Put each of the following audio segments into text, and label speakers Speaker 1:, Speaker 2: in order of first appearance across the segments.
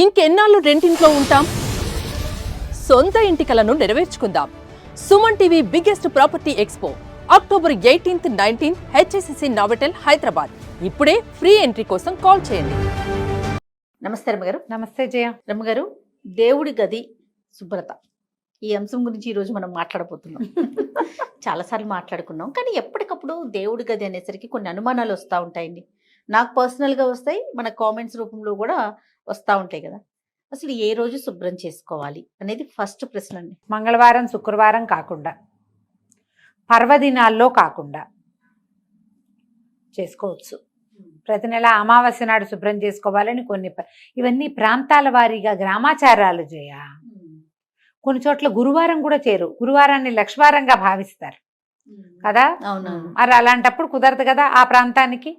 Speaker 1: ఇంకెన్నాళ్ళు రెంటింట్లో ఉంటాం? సొంత ఇంటి కలను నెరవేర్చుకుందాం. Suman TV biggest property expo. October eighteenth nineteenth HSCC Novotel Hyderabad. ఇప్పుడే ఫ్రీ ఎంట్రీ కోసం కాల్ చేయండి.
Speaker 2: నమస్తే రమ్మగారు.
Speaker 3: నమస్తే జయ.
Speaker 2: రమ్మగారు దేవుడి గది శుభ్రత. ఈ అంశం గురించి ఈరోజు మనం మాట్లాడబోతున్నాం. చాలాసార్లు మాట్లాడుకున్నాం కానీ ఎప్పటికప్పుడు దేవుడి గది అనేసరికి కొన్ని అనుమానాలు వస్తూ ఉంటాయండి. నాకు పర్సనల్గా వస్తాయి మన కామెంట్స్ రూపంలో కూడా వస్తూ ఉంటాయి కదా. అసలు ఏ రోజు శుభ్రం చేసుకోవాలి అనేది ఫస్ట్ ప్రశ్న అండి.
Speaker 3: మంగళవారం శుక్రవారం కాకుండా పర్వదినాల్లో కాకుండా చేసుకోవచ్చు. ప్రతి నెల అమావాస్య నాడు శుభ్రం చేసుకోవాలని కొన్ని ఇవన్నీ ప్రాంతాల వారీగా గ్రామాచారాలు జయ. కొన్ని చోట్ల గురువారం కూడా చేరు గురువారాన్ని లక్ష్వారంగా భావిస్తారు. కదా?
Speaker 2: అవునవును.
Speaker 3: మరి అలాంటప్పుడు కుదరదు కదా ఆ ప్రాంతానికి?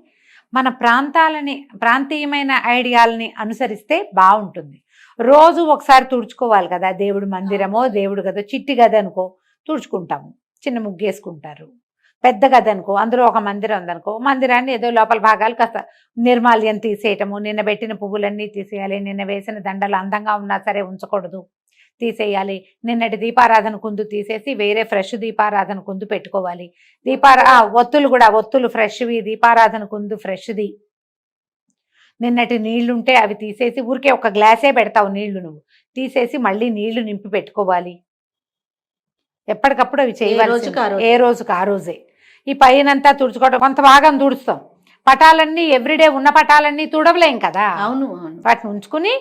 Speaker 3: మన ప్రాంతాలని ప్రాంతీయమైన ఐడియాలని అనుసరిస్తే బాగుంటుంది. రోజు ఒకసారి తుడుచుకోవాలి కదా దేవుడి మందిరమో దేవుడు గదో చిట్టి గది అనుకో తుడుచుకుంటాము. చిన్న ముగ్గేసుకుంటారు పెద్ద గది అనుకో అందులో ఒక మందిరం ఉందనుకో మందిరాన్ని ఏదో లోపల భాగాలు కాస్త నిర్మాల్యం తీసేయటము నిన్న పెట్టిన పువ్వులన్నీ తీసేయాలి నిన్న వేసిన దండలు అందంగా ఉన్నా సరే ఉంచకూడదు. తీసేయాలి. నిన్నటి దీపారాధన కుందు తీసేసి వేరే ఫ్రెష్ దీపారాధన కుందు పెట్టుకోవాలి. దీపారా ఒత్తులు కూడా ఒత్తులు ఫ్రెష్వి దీపారాధన కుందు ఫ్రెష్ది నిన్నటి నీళ్ళుంటే అవి తీసేసి ఊరికే ఒక గ్లాసే పెడతావు నీళ్ళు నువ్వు. తీసేసి మళ్ళీ నీళ్ళు నింపి పెట్టుకోవాలి. ఎప్పటికప్పుడు అవి చేయవాలి. ఏ రోజుకి ఆ రోజే. ఈ పైనంతా తుడుచుకోవడం కొంత భాగం తుడుస్తాం. పటాలన్నీ ఎవ్రీడే ఉన్న పటాలన్నీ తుడవలేం కదా?
Speaker 2: అవును అవును.
Speaker 3: వాటిని ఉంచుకుని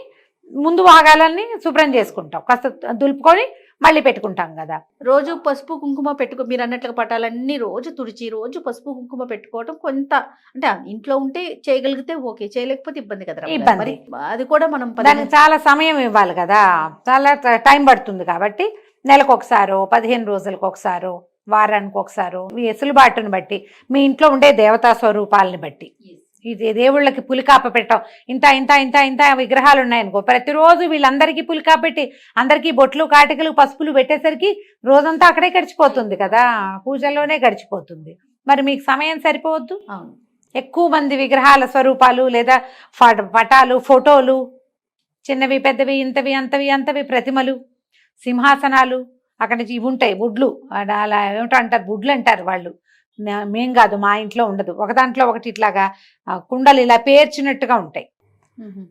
Speaker 3: ముందు భాగాలన్నీ శుభ్రం చేసుకుంటాం. కాస్త దులుపుకొని మళ్ళీ పెట్టుకుంటాం కదా.
Speaker 2: రోజు పసుపు కుంకుమ పెట్టుకో మీరు అన్నట్లుగా పటాలన్నీ రోజు తుడిచి రోజు పసుపు కుంకుమ పెట్టుకోవడం కొంత అంటే ఇంట్లో ఉంటే చేయగలిగితే ఓకే చేయలేకపోతే ఇబ్బంది కదా.
Speaker 3: ఇబ్బంది.
Speaker 2: అది కూడా మనం
Speaker 3: దానికి చాలా సమయం ఇవ్వాలి కదా. చాలా ట- పడుతుంది కాబట్టి నెలకు ఒకసారో పదిహేను రోజులకు ఒకసారో వారానికి ఒకసారో మీ ఎసులుబాటుని బట్టి మీ ఇంట్లో ఉండే దేవతా స్వరూపాలని బట్టి. ఇది దేవుళ్ళకి పులికాప పెట్టాం. ఇంత ఇంత ఇంత ఇంత విగ్రహాలు ఉన్నాయనుకో ప్రతిరోజు వీళ్ళందరికీ పులికాప పెట్టి అందరికీ బొట్లు కాటికలు పసుపులు పెట్టేసరికి రోజంతా అక్కడే గడిచిపోతుంది కదా. పూజల్లోనే గడిచిపోతుంది. మరి మీకు సమయం సరిపోవద్దు?
Speaker 2: అవును.
Speaker 3: ఎక్కువ మంది విగ్రహాల స్వరూపాలు లేదా పటాలు ఫోటోలు చిన్నవి పెద్దవి ఇంతవి అంతవి అంతవి ప్రతిమలు సింహాసనాలు అక్కడ నుంచి ఇవి ఉంటాయి బుడ్లు. అలా అలా ఏమిటో అంటారు బుడ్లు అంటారు వాళ్ళు. మేం కాదు మా ఇంట్లో ఉండదు. ఒక దాంట్లో ఒకటి ఇట్లాగా కుండలు ఇలా పేర్చినట్టుగా ఉంటాయి.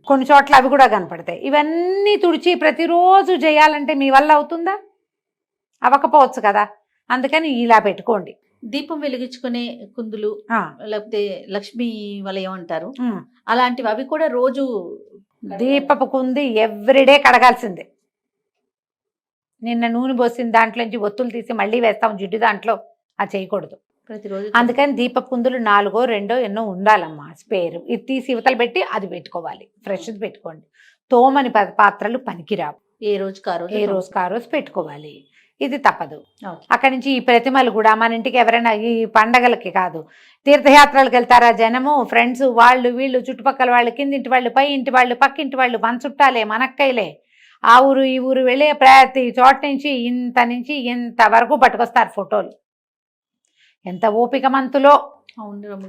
Speaker 3: కొన్ని చోట్ల అవి కూడా కనపడతాయి. ఇవన్నీ తుడిచి ప్రతిరోజు చేయాలంటే మీ వల్ల అవుతుందా? అవ్వకపోవచ్చు కదా. అందుకని ఇలా పెట్టుకోండి.
Speaker 2: దీపం వెలిగించుకునే కుందులు లేకపోతే లక్ష్మీ వలయం అంటారు. అలాంటివి అవి కూడా రోజు
Speaker 3: దీపపు కుంది ఎవ్రీడే కడగాల్సిందే. నిన్న నూనె పోసిన దాంట్లోంచి ఒత్తులు తీసి మళ్ళీ వేస్తాం. జిడ్డు దాంట్లో అది చేయకూడదు.
Speaker 2: ప్రతిరోజు
Speaker 3: అందుకని దీపపు కుందులు నాలుగో రెండో ఎన్నో ఉండాలమ్మా. స్పేరు. ఇది తీసి ఇవతలు పెట్టి అది పెట్టుకోవాలి. ఫ్రెష్ది పెట్టుకోండి. తోమని పాత్రలు పనికిరావు.
Speaker 2: ఏ రోజు
Speaker 3: ఏ రోజుకి ఆ రోజు పెట్టుకోవాలి. ఇది తప్పదు. అక్కడి నుంచి ఈ ప్రతిమలు కూడా మన ఇంటికి ఎవరైనా ఈ పండగలకి కాదు. తీర్థయాత్రలకు వెళ్తారా జనము? ఫ్రెండ్స్ వాళ్ళు వీళ్ళు చుట్టుపక్కల వాళ్ళు కిందింటి వాళ్ళు పై ఇంటి వాళ్ళు పక్కింటి వాళ్ళు మన చుట్టాలే మనక్కైలే ఆ ఊరు ఈ ఊరు వెళ్ళే ప్రతి చోట నుంచి ఇంత నుంచి ఇంత వరకు పట్టుకొస్తారు ఫోటోలు. ఎంత ఓపిక మంతులో.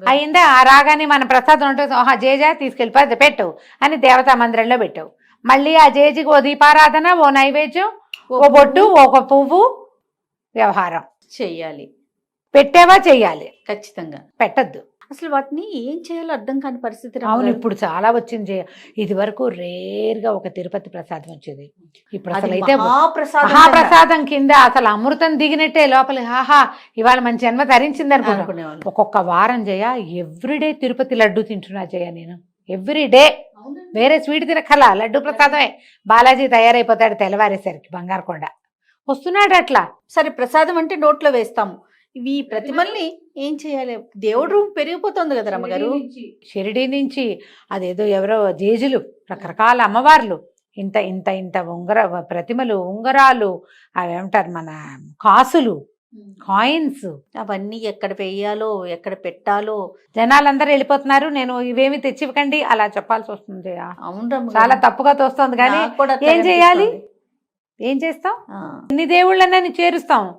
Speaker 3: అయిందా? ఆ రాగానే మన ప్రసాదం ఉంటుంది ఆహా జేజా తీసుకెళ్ళిపోయి పెట్టు అని దేవతా మందిరంలో పెట్టావు. మళ్ళీ ఆ జేజికి ఓ దీపారాధన ఓ నైవేద్యం ఓ బొట్టు ఒక పువ్వు వ్యవహారం.
Speaker 2: చెయ్యాలి.
Speaker 3: పెట్టావా? చెయ్యాలి.
Speaker 2: ఖచ్చితంగా.
Speaker 3: పెట్టద్దు.
Speaker 2: అసలు వాటిని ఏం చేయాలో అర్థం కాని పరిస్థితి
Speaker 3: అవును. ఇప్పుడు చాలా వచ్చింది జయ. ఇది వరకు రేర్గా ఒక తిరుపతి ప్రసాదం వచ్చేది. ఇప్పుడు అసలు అయితే
Speaker 2: మహాప్రసాదం కదా.
Speaker 3: అసలు అమృతం దిగినట్టే లోపల హాహా ఇవాళ మన జన్మ ధరించింది అనుకున్నాం
Speaker 2: అనుకునేవాళ్ళు.
Speaker 3: ఒక్కొక్క వారం జయ ఎవ్రీడే తిరుపతి లడ్డు తింటున్నా జయ నేను. ఎవ్రీడే. వేరే స్వీట్ తినక్కల లడ్డు ప్రసాదమే. బాలాజీ తయారైపోతాడు తెల్లవారేసరికి బంగారు కొండ వస్తున్నాడు అట్లా
Speaker 2: సరే ప్రసాదం అంటే నోట్లో వేస్తాము. ఇవి ఈ ప్రతిమల్ని ఏం చేయాలి? దేవుడు పెరిగిపోతుంది కదా రమ్మగారు.
Speaker 3: షిరిడి నుంచి అదేదో ఎవరో జేజులు రకరకాల అమ్మవార్లు ఇంత ఇంత ఇంత ఉంగర ప్రతిమలు ఉంగరాలు అవి ఏమంటారు మన కాసులు కాయిన్స్.
Speaker 2: అవన్నీ ఎక్కడ వేయాలో ఎక్కడ పెట్టాలో.
Speaker 3: జనాలందరూ వెళ్ళిపోతున్నారు. నేను ఇవేమి తెచ్చివ్వకండి అలా చెప్పాల్సి వస్తుంది.
Speaker 2: అవును.
Speaker 3: చాలా తప్పుగా తోస్తుంది కానీ ఏం చేయాలి? ఏం చేస్తాం? ఇన్ని దేవుళ్ళని చేరుస్తాం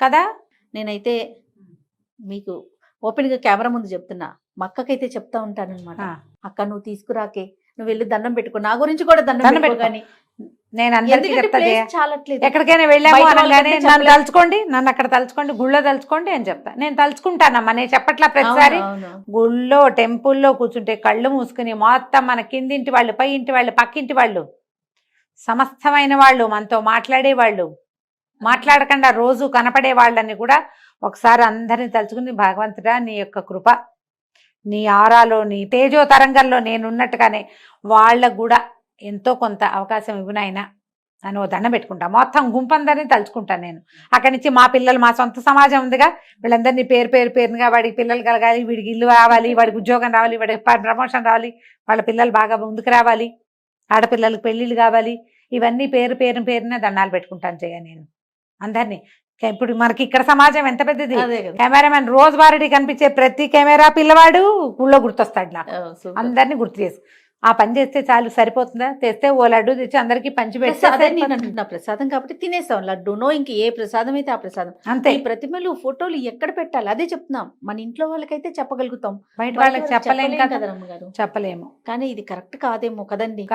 Speaker 3: కదా?
Speaker 2: నేనైతే మీకు ఓపెన్గా కెమెరా ముందు చెప్తున్నా మా అక్కకైతే చెప్తా ఉంటాను అనమాట. అక్క నువ్వు తీసుకురాకే నువ్వు వెళ్ళి దండం పెట్టుకో నా గురించి కూడా దండం పెట్టుకో. కానీ
Speaker 3: నేను అందరికీ ఎక్కడికైనా వెళ్ళాము అనగానే నన్ను. తలుచుకోండి నన్ను అక్కడ తలుచుకోండి గుళ్ళో తలుచుకోండి అని చెప్తా నేను తలుచుకుంటానమ్మా నేను చెప్పట్లా ప్రతిసారి. గుళ్ళో టెంపుల్లో కూర్చుంటే కళ్ళు మూసుకుని మొత్తం మన కిందింటి వాళ్ళు పై ఇంటి వాళ్ళు పక్కింటి వాళ్ళు సమస్తమైన వాళ్ళు మనతో మాట్లాడే వాళ్ళు మాట్లాడకుండా రోజు కనపడే వాళ్ళని కూడా ఒకసారి అందరిని తలుచుకుని భగవంతుడా నీ యొక్క కృప నీ ఆరాలో నీ తేజో తరంగంలో నేనున్నట్టుగానే వాళ్ళకు కూడా ఎంతో కొంత అవకాశం ఇవ్వనైనా అని ఓ దండం పెట్టుకుంటా. మొత్తం గుంపందరినీ తలుచుకుంటాను నేను. అక్కడి నుంచి మా పిల్లలు మా సొంత సమాజం ఉందిగా. వీళ్ళందరినీ పేరు పేరు పేరుగా వాడికి పిల్లలు కలగాలి వీడికి ఇల్లు రావాలి వాడికి ఉద్యోగం రావాలి వాడికి ప్రమోషన్ రావాలి వాళ్ళ పిల్లలు బాగా ముందుకు రావాలి ఆడపిల్లలకు పెళ్ళిళ్ళు కావాలి ఇవన్నీ పేరు పేరు పేరునే దండాలు పెట్టుకుంటాను చేయ నేను. అందరినీ. ఇప్పుడు మనకి ఇక్కడ సమాజం ఎంత పెద్దది? కెమెరామెన్ రోజు వారడి కనిపించే ప్రతి కెమెరా పిల్లవాడు ఊళ్ళో గుర్తొస్తాడు నాకు.
Speaker 2: super.
Speaker 3: అందరినీ గుర్తు చేసి ఆ పని చేస్తే చాలు సరిపోతుందా? తెస్తే ఓ లడ్డు తెచ్చి అందరికి పంచి.
Speaker 2: అంటున్నా ప్రసాదం కాబట్టి తినేసాం లడ్డూనో ఇంక ఏ ప్రసాదం అయితే ఆ ప్రసాదం.
Speaker 3: అంతే.
Speaker 2: ఈ ప్రతిమలు ఫోటోలు ఎక్కడ పెట్టాలి? అదే చెప్తున్నాం. మన ఇంట్లో వాళ్ళకైతే చెప్పగలుగుతాం.
Speaker 3: బయట వాళ్ళకి
Speaker 2: వాళ్ళకి
Speaker 3: చెప్పలేం
Speaker 2: చెప్పలేం
Speaker 3: కదా. చెప్పలేము.
Speaker 2: కానీ ఇది కరెక్ట్ కాదేమో కదండి.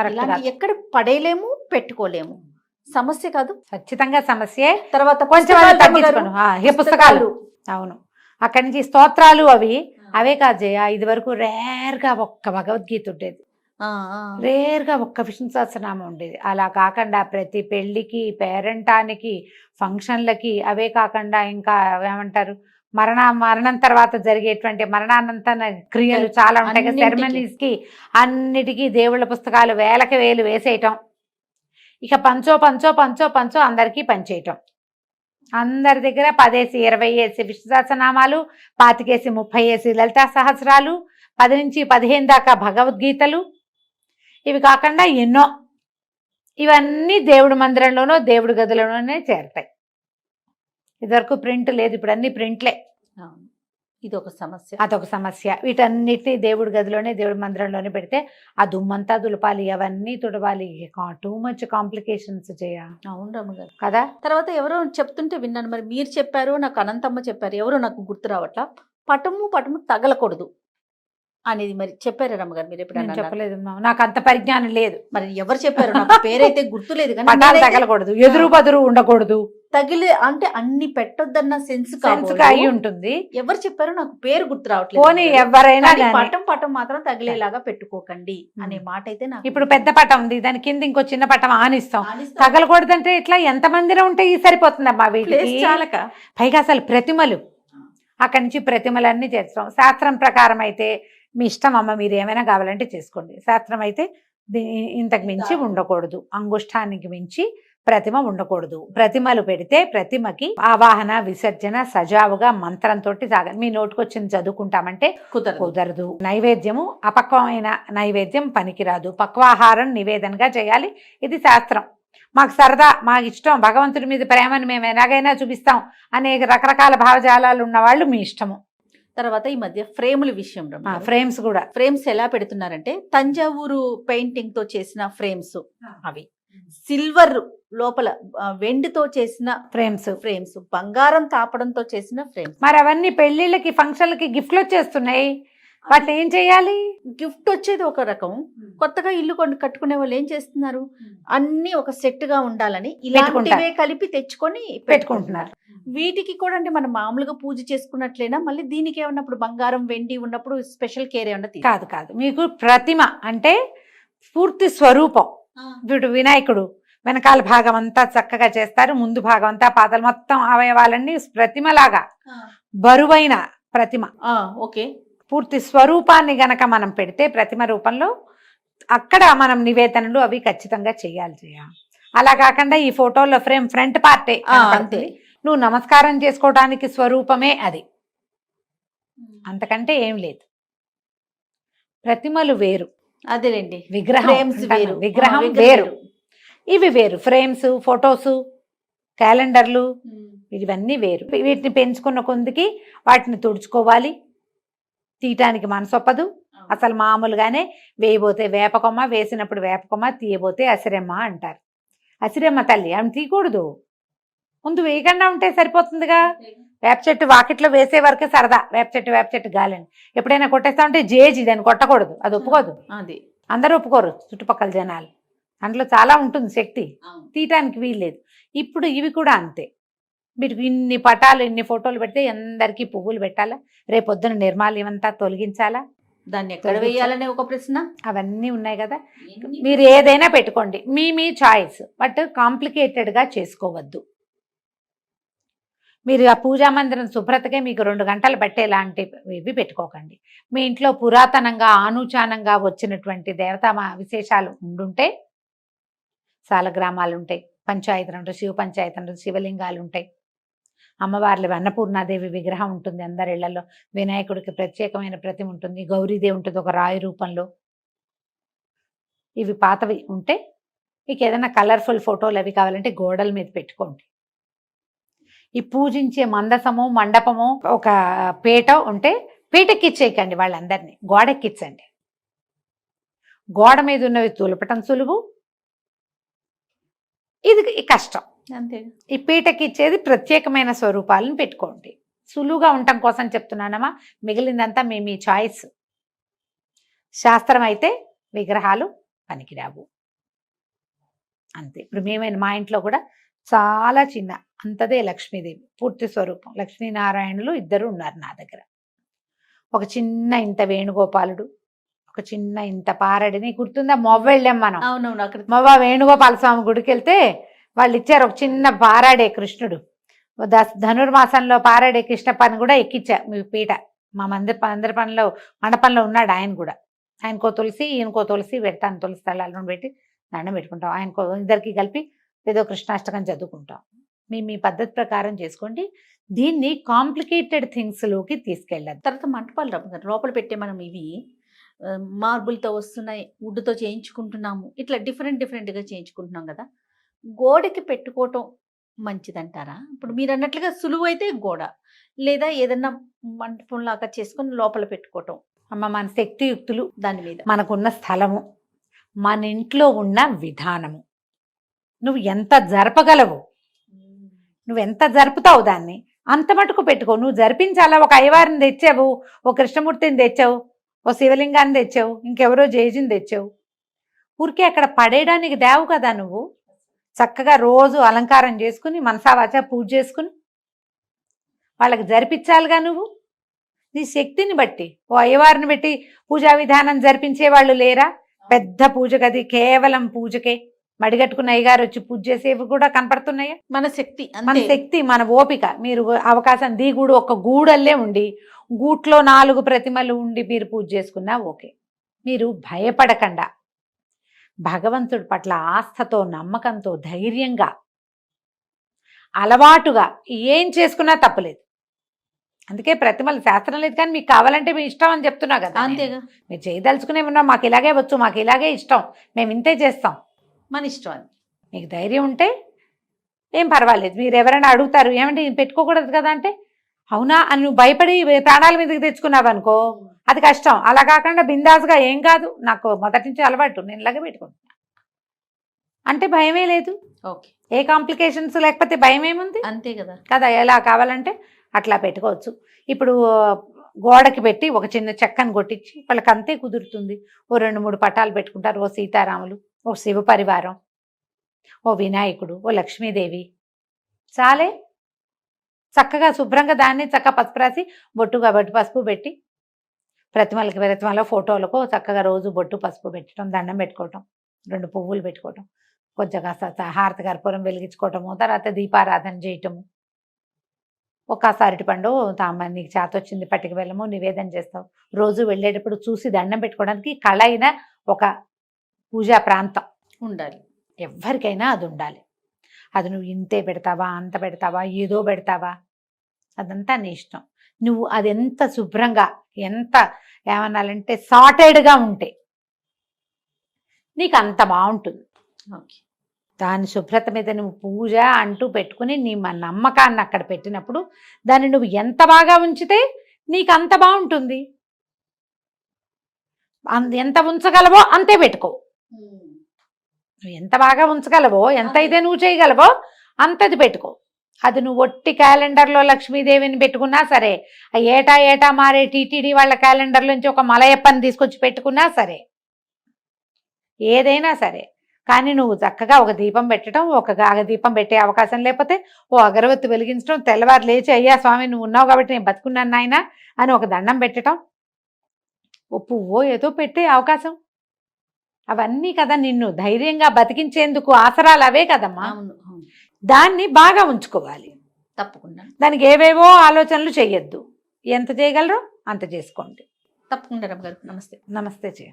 Speaker 2: ఎక్కడ పడేయలేము పెట్టుకోలేము. సమస్య కాదు.
Speaker 3: ఖచ్చితంగా సమస్యే.
Speaker 2: తర్వాత
Speaker 3: కొంచెం
Speaker 2: పుస్తకాలు
Speaker 3: తగ్గించుకోను అవును. అక్కడి నుంచి స్తోత్రాలు అవి. అవే కాదు జయ ఇది వరకు రేర్గా ఒక్క భగవద్గీత ఉండేది.
Speaker 2: ఆ, ఆ.
Speaker 3: రేర్గా ఒక్క విష్ణు సహస్రనామం ఉండేది. అలా కాకుండా ప్రతి పెళ్ళికి పేరెంటానికి ఫంక్షన్లకి అవే కాకుండా ఇంకా ఏమంటారు? మరణ మరణం తర్వాత జరిగేటువంటి మరణానంతర క్రియలు చాలా ఉంటాయి. సెరమనీస్కి
Speaker 2: అన్నిటికీ
Speaker 3: దేవుళ్ళ పుస్తకాలు వేలకి వేలు వేసేయటం. ఇక పంచో పంచో పంచో పంచో అందరికీ పంచేయటం అందరి దగ్గర పదేసి ఇరవై వేసి విష్ణు సహస్రనామాలు పాతికేసి ముప్పై వేసి లలితా సహస్రాలు పది నుంచి పదిహేను దాకా భగవద్గీతలు. ఇవి కాకుండా ఎన్నో. ఇవన్నీ దేవుడి మందిరంలోనో దేవుడి గదిలోనే చేరతాయి. ఇదివరకు ప్రింట్ లేదు ఇప్పుడు అన్ని ప్రింట్లే.
Speaker 2: అవును. ఇది ఒక సమస్య.
Speaker 3: అదొక సమస్య. వీటన్నిటిని దేవుడి గదిలోనే దేవుడి మందిరంలోనే పెడితే ఆ దుమ్మంతా దులపాలి అవన్నీ తుడవాలి. టూ మచ్ కాంప్లికేషన్స్ చేయ
Speaker 2: అవును రమ్మగారు
Speaker 3: కదా?
Speaker 2: తర్వాత ఎవరో చెప్తుంటే విన్నాను. మరి మీరు చెప్పారు నాకు అనంతమ్మ చెప్పారు ఎవరో నాకు గుర్తు రావట్లా. పటము పటము తగలకూడదు అనేది మరి చెప్పారు రమ్మగారు మీరు అన్నారా?
Speaker 3: చెప్పలేదు. నాకు అంత పరిజ్ఞానం లేదు.
Speaker 2: మరి ఎవరు చెప్పారు? నాకు పేరైతే గుర్తులేదు కానీ
Speaker 3: తగలకూడదు ఎదురు బదురు ఉండకూడదు.
Speaker 2: తగిలే అంటే అన్ని పెట్టొద్దన్న సెన్స్
Speaker 3: సెన్స్ అయి ఉంటుంది.
Speaker 2: ఎవరు చెప్పారు నాకు పేరు గుర్తు రావట్లేదు.
Speaker 3: పోనీ. ఎవరైనా.
Speaker 2: పటం పటం మాత్రం తగిలేలాగా పెట్టుకోకండి అనే మాట అయితే నాకు
Speaker 3: ఇప్పుడు పెద్ద పటం ఉంది. దాని కింద ఇంకో చిన్న పటం ఆనిస్తాం. తగలకూడదంటే ఇట్లా ఎంత మందిరం ఉంటే ఈ సరిపోతుందమ్మా వీటికి?
Speaker 2: చాలక.
Speaker 3: పైగా అసలు ప్రతిమలు. అక్కడి నుంచి ప్రతిమలన్నీ చేస్తాం. శాస్త్రం ప్రకారం అయితే మీ ఇష్టం అమ్మ మీరు ఏమైనా కావాలంటే చేసుకోండి. శాస్త్రం అయితే ఇంతకు మించి ఉండకూడదు. అంగుష్టానికి మించి ప్రతిమ ఉండకూడదు. ప్రతిమలు పెడితే ప్రతిమకి ఆవాహన విసర్జన సజావుగా మంత్రంతో సాగాలి మీ నోటికొచ్చింది చదువుకుంటామంటే
Speaker 2: కుదరదు.
Speaker 3: కుదరదు. నైవేద్యము అపక్వమైన నైవేద్యం పనికిరాదు. పక్వాహారం నివేదనగా చేయాలి. ఇది శాస్త్రం. మాకు సరదా మాకు ఇష్టం. భగవంతుడి మీద ప్రేమను మేము ఎలాగైనా చూపిస్తాం. అనేక రకరకాల భావజాలాలు ఉన్న వాళ్ళు మీ ఇష్టము.
Speaker 2: తర్వాత ఈ మధ్య ఫ్రేముల విషయం రమ్మగారు.
Speaker 3: ఫ్రేమ్స్ కూడా.
Speaker 2: ఫ్రేమ్స్ ఎలా పెడుతున్నారంటే తంజావూరు పెయింటింగ్తో చేసిన ఫ్రేమ్స్ అవి. సిల్వర్ లోపల వెండితో చేసిన
Speaker 3: ఫ్రేమ్స్.
Speaker 2: ఫ్రేమ్స్ బంగారం తాపడంతో చేసిన ఫ్రేమ్స్.
Speaker 3: మరి అవన్నీ పెళ్ళిళ్ళకి ఫంక్షన్లకి గిఫ్ట్లు వచ్చేస్తున్నాయి. వాటిని ఏం చేయాలి?
Speaker 2: గిఫ్ట్ వచ్చేది ఒక రకం. కొత్తగా ఇల్లు కొన్ని కట్టుకునే వాళ్ళు ఏం చేస్తున్నారు? అన్ని ఒక సెట్గా ఉండాలని ఇలాంటివే కలిపి తెచ్చుకొని
Speaker 3: పెట్టుకుంటున్నారు.
Speaker 2: వీటికి కూడా అంటే మనం మామూలుగా పూజ చేసుకున్నట్లేనా? మళ్ళీ దీనికి ఏమన్నా ఇప్పుడు బంగారం వెండి ఉన్నప్పుడు స్పెషల్ కేర్ ఏమన్నా
Speaker 3: కాదు కాదు. మీకు ప్రతిమ అంటే పూర్తి స్వరూపం. వీడు వినాయకుడు. వెనకాల భాగం అంతా చక్కగా చేస్తారు. ముందు భాగం అంతా పాతలు మొత్తం అవయవాలన్నీ ప్రతిమలాగా. బరువైన ప్రతిమ.
Speaker 2: ఓకే.
Speaker 3: పూర్తి స్వరూపాన్ని గనక మనం పెడితే ప్రతిమ రూపంలో అక్కడ మనం నివేదనలు అవి ఖచ్చితంగా చేయాలి చేయ అలా కాకుండా ఈ ఫోటోలో ఫ్రేమ్ ఫ్రంట్ పార్టే.
Speaker 2: అంతే.
Speaker 3: నువ్వు నమస్కారం చేసుకోవడానికి స్వరూపమే అది. అంతకంటే ఏం లేదు. ప్రతిమలు వేరు.
Speaker 2: అదేలేండి.
Speaker 3: విగ్రహం.
Speaker 2: వేరు.
Speaker 3: విగ్రహం వేరు. ఇవి వేరు. ఫ్రేమ్స్ ఫొటోస్ క్యాలెండర్లు ఇవన్నీ వేరు. వీటిని పెంచుకున్న కొందికి వాటిని తుడుచుకోవాలి. తీయటానికి మనసొప్పదు అసలు మామూలుగానే వేయబోతే వేపకొమ్మ వేసినప్పుడు వేపకొమ్మ తీయబోతే అసిరెమ్మ అంటారు. అసిరెమ్మ తల్లి ఆమె తీయకూడదు. ముందు వేయకుండా ఉంటే సరిపోతుందిగా. వేప చెట్టు వాకిట్లో వేసే వరకే సరదా. వేప చెట్టు వేప చెట్టు గాలని. ఎప్పుడైనా కొట్టేస్తా ఉంటే జేజి దాన్ని కొట్టకూడదు. అది ఒప్పుకోదు.
Speaker 2: అది.
Speaker 3: అందరూ ఒప్పుకోరు చుట్టుపక్కల జనాలు. దాంట్లో చాలా ఉంటుంది శక్తి. తీయటానికి వీల్లేదు ఇప్పుడు ఇవి కూడా అంతే. మీరు ఇన్ని పటాలు ఇన్ని ఫోటోలు పెడితే అందరికీ పువ్వులు పెట్టాలా? రేపొద్దున నిర్మాల్యం అంతా తొలగించాలా?
Speaker 2: దాన్ని ఎక్కడ వేయాలనే ఒక ప్రశ్న?
Speaker 3: అవన్నీ ఉన్నాయి కదా. మీరు ఏదైనా పెట్టుకోండి. మీ మీ చాయిస్ బట్ కాంప్లికేటెడ్గా చేసుకోవద్దు. మీరు ఆ పూజా మందిరం శుభ్రతకే మీకు రెండు గంటలు పట్టేలాంటి ఇవి పెట్టుకోకండి. మీ ఇంట్లో పురాతనంగా ఆనుచానంగా వచ్చినటువంటి దేవతా మా- విశేషాలు ఉండుంటే సాలగ్రామాలు ఉంటాయి పంచాయతీలు ఉంటాయి శివ పంచాయతీ ఉంటుంది శివలింగాలు ఉంటాయి అమ్మవార్లు అన్నపూర్ణాదేవి విగ్రహం ఉంటుంది అందరి ఇళ్ళలో వినాయకుడికి ప్రత్యేకమైన ప్రతిమ ఉంటుంది. గౌరీదేవి ఉంటుంది ఒక రాయి రూపంలో. ఇవి పాతవి ఉంటే మీకు ఏదైనా కలర్ఫుల్ ఫోటోలు అవి కావాలంటే గోడల మీద పెట్టుకోండి. ఈ పూజించే మందసము మండపము ఒక పీట ఉంటే పీటెక్కిచ్చేయకండి వాళ్ళందరినీ. గోడెక్కించండి గోడ మీద ఉన్నవి తులపటం సులువు. ఇది కష్టం.
Speaker 2: అంతే.
Speaker 3: ఈ పీటకిచ్చేది ప్రత్యేకమైన స్వరూపాలను పెట్టుకోండి. సులువుగా ఉండటం కోసం చెప్తున్నానమ్మా. మిగిలిందంతా మీ మీ చాయిస్. శాస్త్రం అయితే విగ్రహాలు పనికిరావు. అంతే. ఇప్పుడు మేమైన మా ఇంట్లో కూడా చాలా చిన్న అంతదే లక్ష్మీదేవి. పూర్తి స్వరూపం. లక్ష్మీనారాయణులు ఇద్దరు ఉన్నారు నా దగ్గర. ఒక చిన్న ఇంత వేణుగోపాలుడు ఒక చిన్న ఇంత పారడిని గుర్తుందా? మొవ్వ వెళ్ళాం మనం.
Speaker 2: అవునవును అక్కడ
Speaker 3: మొవ్వ వేణుగోపాల స్వామి గుడికి వెళ్తే వాళ్ళు ఇచ్చారు ఒక చిన్న పారాడే కృష్ణుడు. దశ ధనుర్మాసంలో పారాడే కృష్ణ పని కూడా ఎక్కిచ్చా మీ పీట. మా మందిర మందిర పనిలో మండపంలో ఉన్నాడు ఆయన కూడా. ఆయనకో తులసి ఈయనకో తులసి పెడతాను తులసి తలాలను పెట్టి దండం పెట్టుకుంటాం. ఆయనకో ఇద్దరికి కలిపి ఏదో కృష్ణాష్టకం చదువుకుంటాం. మీ మీ పద్ధతి ప్రకారం చేసుకోండి. దీన్ని కాంప్లికేటెడ్ థింగ్స్లోకి తీసుకెళ్ళద్దు.
Speaker 2: తర్వాత మంటపాలు లోపల పెట్టే మనం ఇవి మార్బుల్తో వస్తున్నాయి వుడ్తో చేయించుకుంటున్నాము ఇట్లా డిఫరెంట్ డిఫరెంట్గా చేయించుకుంటున్నాం కదా. గోడకి పెట్టుకోవటం మంచిదంటారా? ఇప్పుడు మీరు అన్నట్లుగా సులువు అయితే గోడ లేదా ఏదన్నా మంటపం లాగా చేసుకొని లోపల పెట్టుకోవటం.
Speaker 3: అమ్మ మన శక్తియుక్తులు
Speaker 2: దాని మీద.
Speaker 3: మనకున్న స్థలము మన ఇంట్లో ఉన్న విధానము. నువ్వు ఎంత జరపగలవు? నువ్వు ఎంత జరుపుతావు దాన్ని? అంత మటుకు పెట్టుకో. నువ్వు జరిపించాలా? ఒక అయ్యవారిని తెచ్చావు ఓ కృష్ణమూర్తిని తెచ్చావు ఓ శివలింగాన్ని తెచ్చావు ఇంకెవరో జేజిని తెచ్చావు. ఊరికే అక్కడ పడేయడానికి దేవు కదా నువ్వు. చక్కగా రోజు అలంకారం చేసుకుని మనసావాచ పూజ చేసుకుని వాళ్ళకి జరిపించాలిగా నువ్వు? నీ శక్తిని బట్టి ఓ అయ్యవారిని బట్టి పూజా విధానం జరిపించే వాళ్ళు లేరా? పెద్ద పూజ గది కేవలం పూజకే. మడిగట్టుకున్న అయ్యగారు వచ్చి పూజ చేసేవి కూడా కనపడుతున్నాయా?
Speaker 2: మన శక్తి
Speaker 3: మన శక్తి మన ఓపిక. మీరు అవకాశం దిగుడు ఒక గూడల్లే ఉండి గూట్లో నాలుగు ప్రతిమలు ఉండి మీరు పూజ చేసుకున్నా ఓకే. మీరు భయపడకుండా. భగవంతుడి పట్ల ఆస్థతో నమ్మకంతో ధైర్యంగా అలవాటుగా ఏం చేసుకున్నా తప్పలేదు. అందుకే ప్రతిమలు శాస్త్రం లేదు కానీ మీకు కావాలంటే మీ ఇష్టం అని చెప్తున్నా కదా.
Speaker 2: అంతేగా.
Speaker 3: మీరు చేయదలుచుకునే ఉన్నా మాకు ఇలాగే వచ్చు మాకు ఇలాగే ఇష్టం. మేము ఇంతే చేస్తాం.
Speaker 2: మన ఇష్టం అది.
Speaker 3: మీకు ధైర్యం ఉంటే ఏం పర్వాలేదు. మీరు ఎవరైనా అడుగుతారు ఏమంటే పెట్టుకోకూడదు కదా అంటే అవునా అని నువ్వు భయపడి ప్రాణాల మీదకి తెచ్చుకున్నావు అనుకో అది కష్టం. అలా కాకుండా బిందాస్గా ఏం కాదు. నాకు మొదటి నుంచి అలవాటు. నేను ఇలాగే పెట్టుకుంటున్నా. అంటే భయమే లేదు.
Speaker 2: ఓకే.
Speaker 3: ఏ కాంప్లికేషన్స్ లేకపోతే భయం ఏముంది?
Speaker 2: అంతే కదా.
Speaker 3: కదా ఎలా కావాలంటే అట్లా పెట్టుకోవచ్చు. ఇప్పుడు గోడకి పెట్టి ఒక చిన్న చెక్కను కొట్టించి వాళ్ళకి అంతే కుదురుతుంది. ఓ రెండు మూడు పటాలు పెట్టుకుంటారు ఓ సీతారాములు. ఓ శివ పరివారం ఓ వినాయకుడు ఓ లక్ష్మీదేవి. చాలే. చక్కగా శుభ్రంగా దాన్ని చక్కగా పసుపు రాసి బొట్టుగా బొట్టు పసుపు పెట్టి ప్రతిమలకి ప్రతిమల ఫోటోలకు చక్కగా రోజు బొట్టు పసుపు పెట్టడం దండం పెట్టుకోవటం రెండు పువ్వులు పెట్టుకోవటం కొంచెం కాస్త హారతి కర్పూరం వెలిగించుకోవటము తర్వాత దీపారాధన చేయటము. ఒకసారి అరటి పండు తామ నీకు చేత వచ్చింది పట్టుకు వెళ్ళము నివేదన చేస్తావు. రోజు వెళ్ళేటప్పుడు చూసి దండం పెట్టుకోవడానికి కళ అయిన ఒక పూజా ప్రాంతం.
Speaker 2: ఉండాలి.
Speaker 3: ఎవరికైనా అది ఉండాలి. అది నువ్వు ఇంతే పెడతావా అంత పెడతావా ఏదో పెడతావా? అదంతా నీ ఇష్టం. నువ్వు అది ఎంత శుభ్రంగా ఎంత ఏమనాలంటే సాటెడ్గా ఉంటే నీకు అంత బాగుంటుంది
Speaker 2: ఓకే.
Speaker 3: దాని శుభ్రత మీద నువ్వు పూజ అంటూ పెట్టుకుని నీ మన నమ్మకాన్ని అక్కడ పెట్టినప్పుడు దాన్ని నువ్వు ఎంత బాగా ఉంచితే నీకు అంత బాగుంటుంది ఎంత ఉంచగలవో అంతే పెట్టుకో. నువ్వు ఎంత బాగా ఉంచగలవో ఎంత అయితే నువ్వు చేయగలవో అంతది పెట్టుకో. అది నువ్వు ఒట్టి క్యాలెండర్లో లక్ష్మీదేవిని పెట్టుకున్నా సరే ఏటా ఏటా మారే టీటీడీ వాళ్ళ క్యాలెండర్ నుంచి ఒక మలయప్పని తీసుకొచ్చి పెట్టుకున్నా సరే ఏదైనా సరే కానీ నువ్వు చక్కగా ఒక దీపం పెట్టడం ఒక దీపం పెట్టే అవకాశం లేకపోతే ఓ అగరవత్తి వెలిగించడం తెల్లవారు లేచి అయ్యా స్వామి నువ్వు ఉన్నావు కాబట్టి నేను బతుకున్నాను నాయన అని ఒక దండం పెట్టడం ఓ పువ్వో ఏదో పెట్టే అవకాశం. అవన్నీ కదా నిన్ను ధైర్యంగా బతికించేందుకు ఆసరాలు అవే కదమ్మా.
Speaker 2: అవును అవును.
Speaker 3: దాన్ని బాగా ఉంచుకోవాలి.
Speaker 2: తప్పకుండా.
Speaker 3: దానికి ఏవేవో ఆలోచనలు చెయ్యొద్దు. ఎంత చేయగలరో అంత చేసుకోండి.
Speaker 2: తప్పకుండా రమ్మ గారు నమస్తే.
Speaker 3: నమస్తే చేయ.